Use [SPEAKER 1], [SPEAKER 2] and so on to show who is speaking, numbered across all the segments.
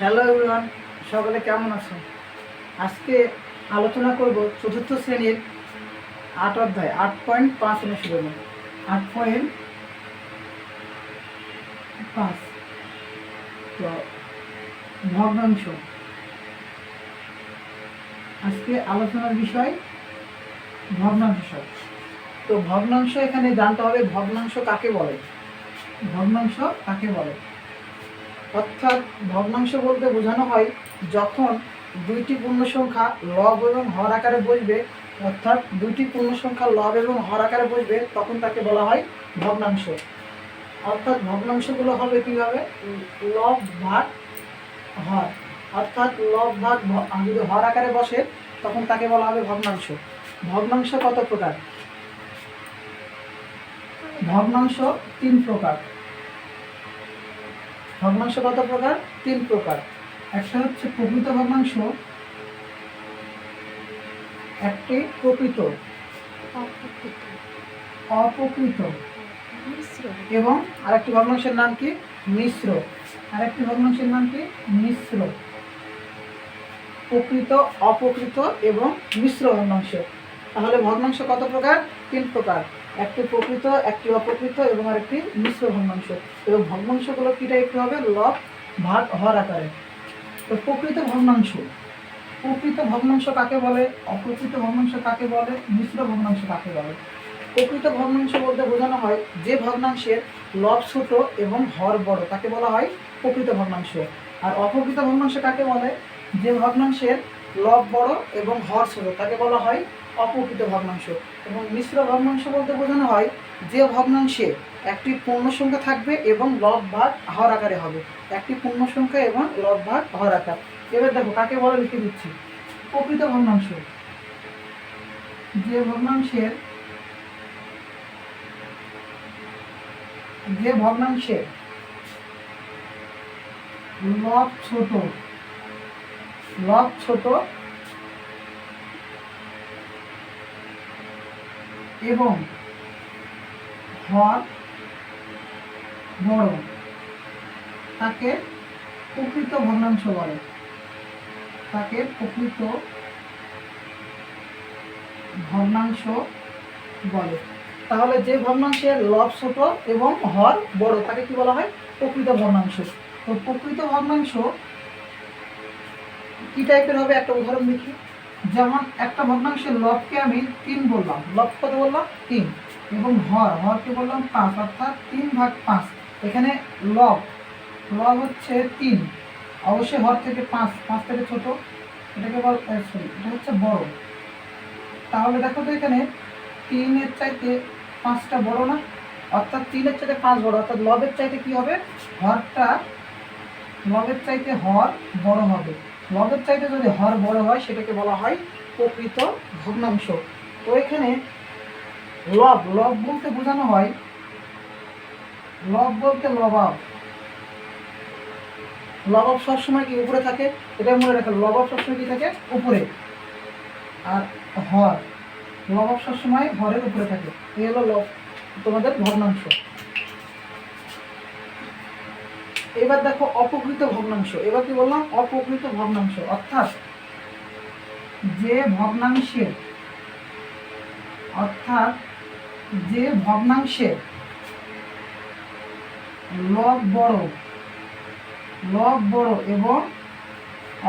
[SPEAKER 1] Hello everyone, সকলে কেমন আছেন? আজকে আলোচনা করব চতুর্থ শ্রেণির আট অধ্যায়, আট পয়েন্ট পাঁচ অনুশীলনী। আট পয়েন্ট পাঁচ। তো, ভগ্নাংশ। আজকে আলোচনার বিষয় ভগ্নাংশ। তো ভগ্নাংশ এখানে জানতে হবে, ভগ্নাংশ কাকে বলে? ভগ্নাংশ কাকে বলে? অর্থাৎ ভগ্নাংশ বলতে বোঝানো হয় যখন দুইটি পূর্ণ সংখ্যা লব এবং হর আকারে বসবে, অর্থাৎ দুইটি পূর্ণ সংখ্যা লব এবং হর আকারে বসবে, তখন তাকে বলা হয় ভগ্নাংশ। অর্থাৎ ভগ্নাংশগুলো হবে কীভাবে? লব ভাগ হর। অর্থাৎ লব ভাগ যদি হর আকারে বসে, তখন তাকে বলা হবে ভগ্নাংশ। ভগ্নাংশ কত প্রকার? ভগ্নাংশ তিন প্রকার। ভগ্নাংশ কত প্রকার? তিন প্রকার। একটা হচ্ছে প্রকৃত ভগ্নাংশ একটি প্রকৃত।
[SPEAKER 2] অপ্রকৃত।
[SPEAKER 1] এবং আরেকটি ভগ্নাংশের নাম কি? মিশ্র। আরেকটি ভগ্নাংশের নাম কি? মিশ্র। প্রকৃত অপ্রকৃত এবং মিশ্র ভগ্নাংশ। তাহলে ভগ্নাংশ কত প্রকার? তিন প্রকার। একটি প্রকৃত, একটি অপ্রকৃত এবং আরেকটি মিশ্র ভগ্নাংশ। এবং ভগ্নাংশগুলো কী টাইপের হবে? লব ভাগ হর আকারে। তো প্রকৃত ভগ্নাংশ। প্রকৃত ভগ্নাংশ কাকে বলে? অপ্রকৃত ভগ্নাংশ কাকে বলে? মিশ্র ভগ্নাংশ কাকে বলে? প্রকৃত ভগ্নাংশ বলতে বোঝানো হয় যে ভগ্নাংশের লব ছোট এবং হর বড়, তাকে বলা হয় প্রকৃত ভগ্নাংশ। আর অপ্রকৃত ভগ্নাংশ কাকে বলে? যে ভগ্নাংশের লব বড় এবং হর ছোট, তাকে বলা হয় অপ্রকৃত ভগ্নাংশ। এবং মিশ্র ভগ্নাংশ বলতে বোঝানো হয় যে ভগ্নাংশে একটি পূর্ণ সংখ্যা থাকবে এবং লব ভাগ হর আকারে হবে। একটি পূর্ণ সংখ্যা এবং লব ভাগ হর আকার। এবার দেখো, কাকে বলে লিখে দিচ্ছি? প্রকৃত ভগ্নাংশ। যে ভগ্নাংশের যে ভগ্নাংশে লব ছোট লব ছোট এবং হর বড় তাকে প্রকৃত ভগ্নাংশ বলে। তাকে প্রকৃত ভগ্নাংশ বলে। তাহলে যে ভগ্নাংশের লব ছোট এবং হর বড়, তাকে কি বলা হয়? প্রকৃত ভগ্নাংশ তো প্রকৃত ভগ্নাংশ কি টাইপের হবে? একটা উদাহরণ দেখি। যেমন একটা ভগ্নাংশের লবকে আমি তিন বললাম। লব কত বললাম? তিন। এবং হর, হরকে বললাম পাঁচ, অর্থাৎ তিন ভাগ পাঁচ। এখানে লব লব হচ্ছে তিন। অবশ্যই হর থেকে পাঁচ পাঁচ থেকে ছোট। এটাকে বল সরি এটা হচ্ছে বড়। তাহলে দেখো তো এখানে তিনের চাইতে পাঁচটা বড় না? অর্থাৎ তিনের চাইতে পাঁচ বড়, অর্থাৎ লবের চাইতে কি হবে? হরটা লবের চাইতে হর বড় হবে। লবের চাইতে যদি হর বড় হয়, সেটাকে বলা হয় প্রকৃত ভগ্নাংশ। তো এখানে লব লব বলতে বোঝানো হয়, লব বলতে লবাব। লবাব সবসময় কি উপরে থাকে? এটা মনে রাখে লবাব সবসময় কি থাকে? উপরে। আর হর, লবাব সবসময় হরের উপরে থাকে। এই হলো লব, তোমাদের ভগ্নাংশ। এবার দেখো অপকৃত ভগ্নাংশ। এবার কি বললাম? অপকৃত ভগ্নাংশ। অর্থাৎ যে ভগ্নাংশের অর্থাৎ যে ভগ্নাংশের লব বড় লব বড় এবং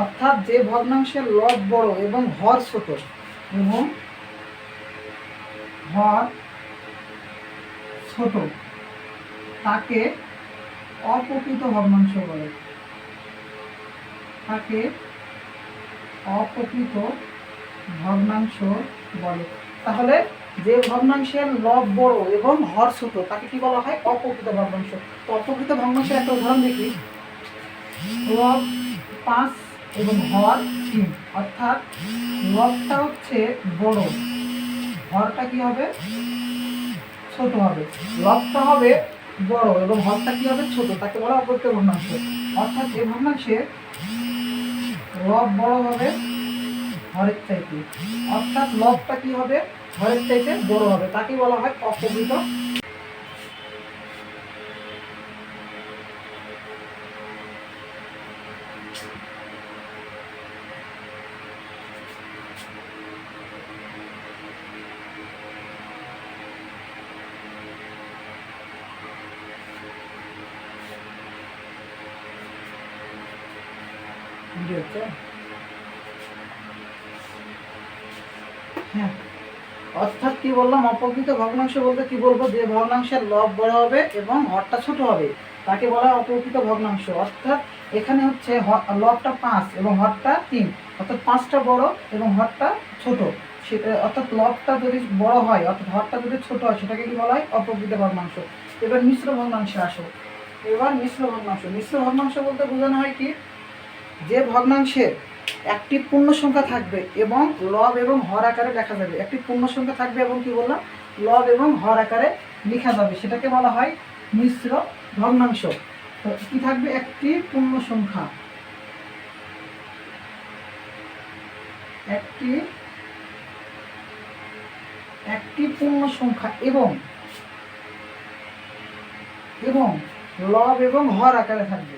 [SPEAKER 1] অর্থাৎ যে ভগ্নাংশের লব বড় এবং হর ছোট এবং হর ছোট, তাকে অপ্রকৃত ভগ্নাংশ বলে। তাকে অপ্রকৃত ভগ্নাংশ বলে। তাহলে যে ভগ্নাংশের লব বড় এবং হর ছোট, তাকে কি বলা হয়? অপ্রকৃত ভগ্নাংশ। তো অপ্রকৃত ভগ্নাংশের একটা উদাহরণ দেখি। লব পাঁচ এবং হর তিন। অর্থাৎ লবটা হচ্ছে বড়। হরটা কি হবে? ছোট হবে। লবটা হবে বড় এবং হরটা কি হবে ছোট, তাকে বলা অপরকে ভগ্নাংশ অর্থাৎ যে ভগ্নাংশে লব বড় হবে হরের চাইতে। অর্থাৎ লবটা কি হবে? হরের চাইতে বড় হবে। তাকে বলা হয় অপ্রকৃত হ্যাঁ। অর্থাৎ কি বললাম? অপ্রকৃত ভগ্নাংশ বলতে কি বলব? যে ভগ্নাংশের লব বড় হবে এবং হরটা ছোট হবে। তাকে বলা হয় অপ্রকৃত ভগ্নাংশ। অর্থাৎ এখানে হচ্ছে লবটা পাঁচ এবং হরটা তিন। অর্থাৎ পাঁচটা বড় এবং হরটা ছোট। সেটা অর্থাৎ লবটা যদি বড় হয়, অর্থাৎ হরটা যদি ছোট হয়, সেটাকে কি বলা হয়? অপ্রকৃত ভগ্নাংশ। এবার মিশ্র ভগ্নাংশে আসো। এবার মিশ্র ভগ্নাংশ। মিশ্র ভগ্নাংশ বলতে বোঝানো হয় কি? যে ভগ্নাংশের একটি পূর্ণ সংখ্যা থাকবে এবং লব এবং হর আকারে লেখা যাবে। একটি পূর্ণ সংখ্যা থাকবে এবং কি বললাম? লব এবং হর আকারে লেখা যাবে। সেটাকে বলা হয় মিশ্র ভগ্নাংশ। তো কি থাকবে? একটি পূর্ণ সংখ্যা। একটি একটি পূর্ণ সংখ্যা এবং এবং লব এবং হর আকারে থাকবে।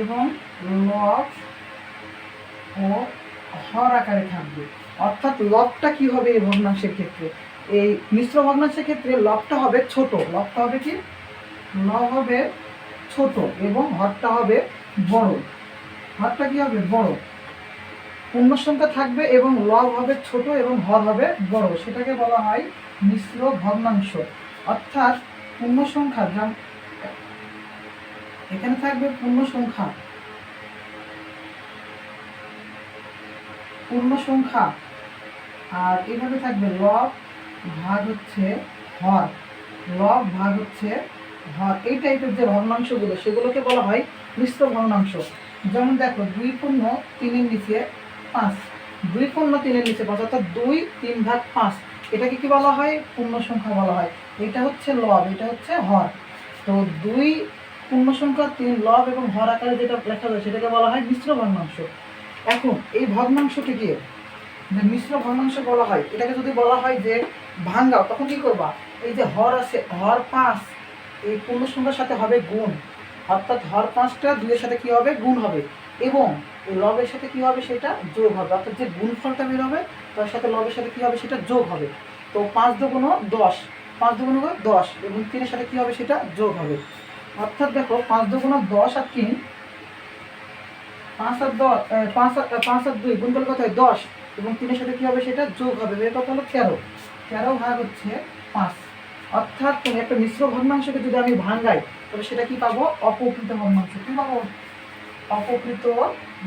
[SPEAKER 1] এবং লব ও হর আকারে থাকবে। অর্থাৎ লবটা কি হবে এই ভগ্নাংশের ক্ষেত্রে? এই মিশ্র ভগ্নাংশের ক্ষেত্রে লবটা হবে ছোট। লবটা হবে কি? লব হবে ছোট এবং হরটা হবে বড়। হরটা কি হবে? বড়। পূর্ণ সংখ্যা থাকবে এবং লব হবে ছোট এবং হর হবে বড়। সেটাকে বলা হয় মিশ্র ভগ্নাংশ। অর্থাৎ পূর্ণ সংখ্যা এখানে থাকবে পূর্ণ সংখ্যা। পূর্ণ সংখ্যা। আর এভাবে থাকবে লব ভাগ হচ্ছে হর। লব ভাগ হচ্ছে হর। এই টাইপের যে ভগ্নাংশগুলো, সেগুলোকে বলা হয় মিশ্র ভগ্নাংশ। যেমন দেখো, দুই পূর্ণ তিনের নিচে পাঁচ। দুই পূর্ণ তিনের নিচে পাঁচ, অর্থাৎ দুই তিন ভাগ পাঁচ। এটাকে কি বলা হয়? পূর্ণ সংখ্যা বলা হয়। এটা হচ্ছে লব, এটা হচ্ছে হর। তো দুই পূর্ণ সংখ্যা, তিন লব এবং হর আকারে যেটা লেখা যায় সেটাকে বলা হয় মিশ্র ভগ্নাংশ। এখন এই ভগ্নাংশটিকে যে মিশ্র ভগ্নাংশ বলা হয়, এটাকে যদি বলা হয় যে ভাঙ্গাও, তখন কি করবা? এই যে হর আছে, হর পাঁচ, এই পূর্ণ সংখ্যার সাথে হবে গুণ। অর্থাৎ হর পাঁচটা দুইয়ের সাথে কি হবে? গুণ হবে। এবং লবের সাথে কি হবে? সেটা যোগ হবে। অর্থাৎ যে গুণফলটা বের হবে তার সাথে লবের সাথে কি হবে? সেটা যোগ হবে। তো পাঁচ দুগুণ দশ, পাঁচ দুগুণ দশ এবং তিনের সাথে কি হবে? সেটা যোগ হবে। অর্থাৎ দেখো, পাঁচ দুগুণ দশ আর তিন পাঁচ আর দশ পাঁচ পাঁচ আর দুই গুণ করলে দশ। এবং তিনের সাথে কি হবে সেটা? যোগ হবে। এর কত হলো তেরো। তেরো ভাগ হচ্ছে পাঁচ। অর্থাৎ তুমি একটা মিশ্র ভগ্নাংশকে যদি আমি ভাঙ্গাই তবে সেটা কি পাবো? অপকৃত ভগ্নাংশ। কি পাবো? অপকৃত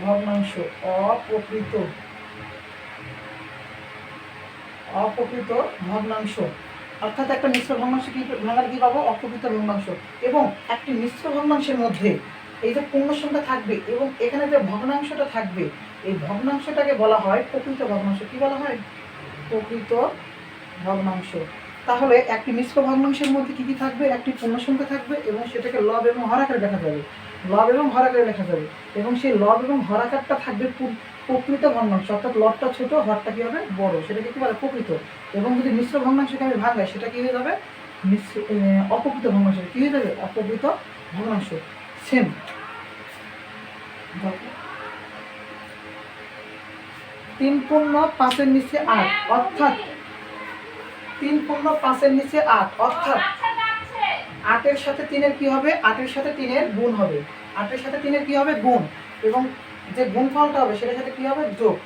[SPEAKER 1] ভগ্নাংশ। অপকৃত। অপকৃত ভগ্নাংশ। অর্থাৎ একটা মিশ্র ভগ্নাংশ কি ভাঙালে কি পাবো? অপকৃত ভগ্নাংশ। এবং একটি মিশ্র ভগ্নাংশের মধ্যে এই যে পূর্ণ সংখ্যা থাকবে এবং এখানে যে ভগ্নাংশটা থাকবে, এই ভগ্নাংশটাকে বলা হয় প্রকৃত ভগ্নাংশ। কি বলা হয়? প্রকৃত ভগ্নাংশ। তাহলে একটি মিশ্র ভগ্নাংশের মধ্যে কি কি থাকবে? একটি পূর্ণ সংখ্যা থাকবে এবং সেটাকে লব এবং হরাকারে লেখা যাবে। লব এবং হরাকারে লেখা যাবে। এবং সেই লব এবং হরাকারটা থাকবে প্রকৃত ভগ্নাংশ। অর্থাৎ লবটা ছোট, হরটা কি হবে? বড়। সেটাকে কি বলে? প্রকৃত। এবং যদি মিশ্র ভগ্নাংশকে আমি ভাঙাই, সেটা কি হয়ে যাবে? মিশ্র অপকৃত ভগ্নাংশ। কি হয়ে যাবে? অপকৃত ভগ্নাংশ। সেম তিন পূর্ণ, পাঁচের নিচে আট, অর্থাৎ তিন পূর্ণ, পাঁচের নিচে আট, অর্থাৎ আটের সাথে তিনের কি হবে? আটের সাথে তিনের গুণ হবে। আটের সাথে তিনের কি হবে? গুণ। এবং যে গুণফলটা হবে, সেটার সাথে কি হবে? যোগ।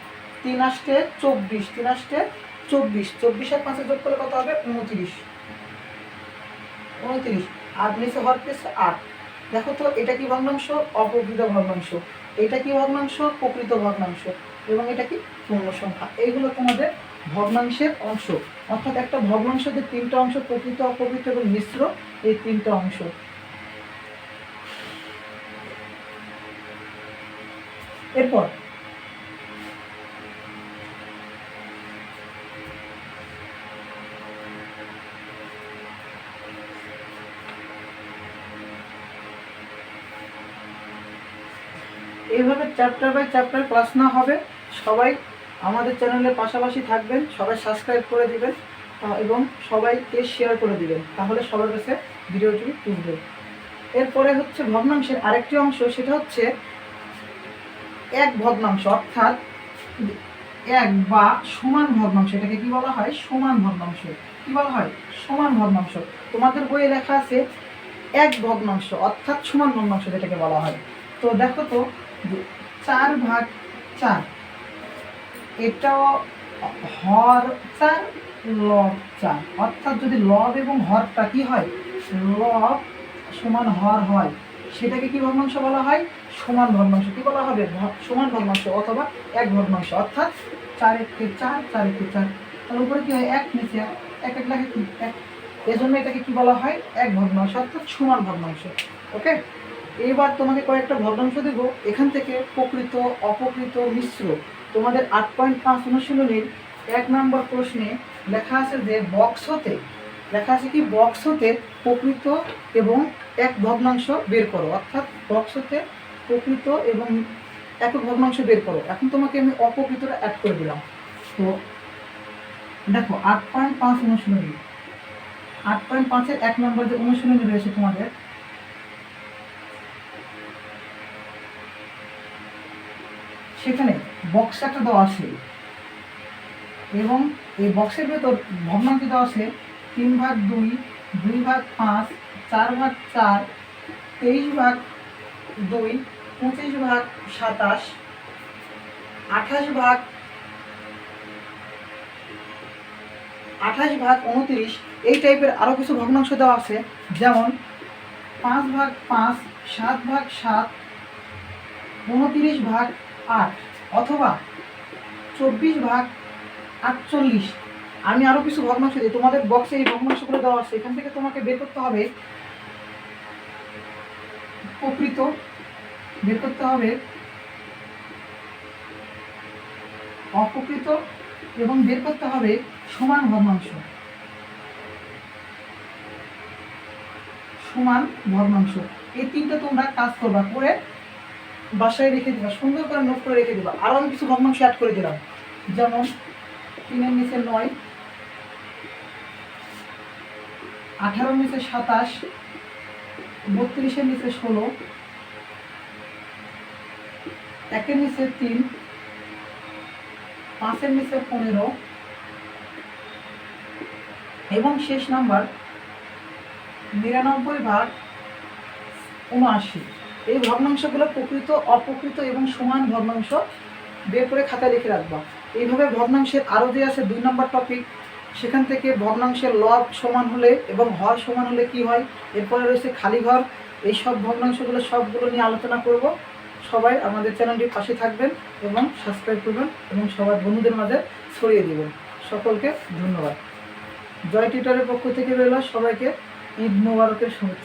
[SPEAKER 1] তিন আসতে চব্বিশ, তিন আসতে চব্বিশ। চব্বিশ আর পাঁচের যোগ করলে কত হবে? উনত্রিশ। উনত্রিশ। আর নিচে হর পেয়েছে আট। দেখো তো, এটা কি ভগ্নাংশ? অপ্রকৃত ভগ্নাংশ। এটা কি ভগ্নাংশ? প্রকৃত ভগ্নাংশ। এবং এটা কি? পূর্ণ সংখ্যা। এইগুলো তোমাদের ভগ্নাংশের অংশ। অর্থাৎ একটা ভগ্নাংশ যে তিনটা অংশ, প্রকৃত অপ্রকৃত এবং মিশ্র, এই তিনটা অংশ। এরপর চ্যাপ্টার বাই চ্যাপ্টার ক্লাস না হবে, সবাই আমাদের চ্যানেলের পাশাপাশি থাকবেন, সবাই সাবস্ক্রাইব করে দিবেন এবং সবাইকে শেয়ার করে দিবেন, তাহলে সবার কাছে ভিডিওটি তুলবে। এরপরে হচ্ছে ভগ্নাংশের আরেকটি অংশ, সেটা হচ্ছে এক ভগ্নাংশ, অর্থাৎ এক বা সমান ভগ্নাংশ, এটাকে কি বলা হয়? সমান ভগ্নাংশ। কি বলা হয়? সমান ভগ্নাংশ। তোমাদের বইয়ে লেখা আছে এক ভগ্নাংশ, অর্থাৎ সমান ভগ্নাংশ যেটাকে বলা হয়। তো দেখো তো চার ভাগ চার। এটাও হর চার লব চার। অর্থাৎ যদি লব এবং হরটা কি হয়? লব সমান হর হয়। সেটাকে কি ভগ্নাংশ বলা হয়? সমান ভগ্নাংশ। কি বলা হবে? সমান ভগ্নাংশ অথবা এক ভগ্নাংশ। অর্থাৎ চার এককে চার চার এককে চার। তার উপরে কি হয়? এক নিচে এক, এক কি? এক। এজন্য এটাকে কি বলা হয়? এক ভগ্নাংশ। অর্থাৎ সমান ভগ্নাংশ। ওকে? এবার তোমাকে কয়েকটা ভগ্নাংশ দেব। এখান থেকে প্রকৃত অপকৃত মিশ্র। তোমাদের আট পয়েন্ট পাঁচ অনুশীলনীর এক নম্বর প্রশ্নে লেখা আছে যে বক্স হতে, লেখা আছে কি বক্স হতে প্রকৃত এবং এক ভগ্নাংশ বের করো। অর্থাৎ বক্স হতে প্রকৃত এবং এক ভগ্নাংশ বের করো। এখন তোমাকে আমি অপকৃতটা অ্যাড করে দিলাম। তো দেখো, আট পয়েন্ট পাঁচ অনুশীলনী। আট পয়েন্ট পাঁচের এক নম্বর যে অনুশীলনী রয়েছে তোমাদের সেখানে বক্স একটা দেওয়া আছে। এবং এই বক্সের ভেতর ভগ্নাংশ দেওয়া আছে তিন ভাগ দুই দুই ভাগ পাঁচ, চার ভাগ চার, তেইশ ভাগ দুই, পঁচিশ ভাগ সাতাশ, আঠাশ ভাগ আঠাশ ভাগ উনত্রিশ, এই টাইপের আরও কিছু ভগ্নাংশ দেওয়া আছে। যেমন পাঁচ ভাগ পাঁচ, সাত ভাগ সাত, উনত্রিশ ভাগ আট অথবা চব্বিশ ভাগ আটচল্লিশ। আমি আরও কিছু ভগ্নাংশ দিই। তোমাদের বক্সে এই ভগ্নাংশগুলো দেওয়া আছে। এখান থেকে তোমাকে বের করতে হবে প্রকৃত বের করতে হবে অপ্রকৃত এবং বের করতে হবে সমান ভগ্নাংশ। সমান ভগ্নাংশ। এই তিনটা তোমরা কাজ করবা। করে বাসায় রেখে দিবা, সুন্দর করে নোট করে রেখে দিবা। আরও আমি কিছু ভগ্নাংশ অ্যাড করে দিলাম। যেমন তিনের নিচে নয়, আঠারোর নিচে সাতাশ, বত্রিশের নিচে ষোলো, একের নিচে তিন, পাঁচের নিচে পনেরো, এবং শেষ নাম্বার নিরানব্বই ভাগ উনআশি। এই ভগ্নাংশগুলো প্রকৃত, অপ্রকৃত এবং সমান ভগ্নাংশ বের করে খাতায় লিখে রাখবা। এইভাবে ভগ্নাংশের আরও যে আছে দুই নম্বর টপিক সেখান থেকে ভগ্নাংশের লব সমান হলে এবং হর সমান হলে কি হয়? এরপরে রয়েছে খালি ঘর। এই সব ভগ্নাংশগুলো সবগুলো নিয়ে আলোচনা করব। সবাই আমাদের চ্যানেলটির পাশে থাকবেন এবং সাবস্ক্রাইব করবেন এবং সবার বন্ধুদের মাঝে ছড়িয়ে দেবেন। সকলকে ধন্যবাদ। জয় টিউটারের পক্ষ থেকে রইল সবাইকে ঈদ মোবারকের শুভেচ্ছা।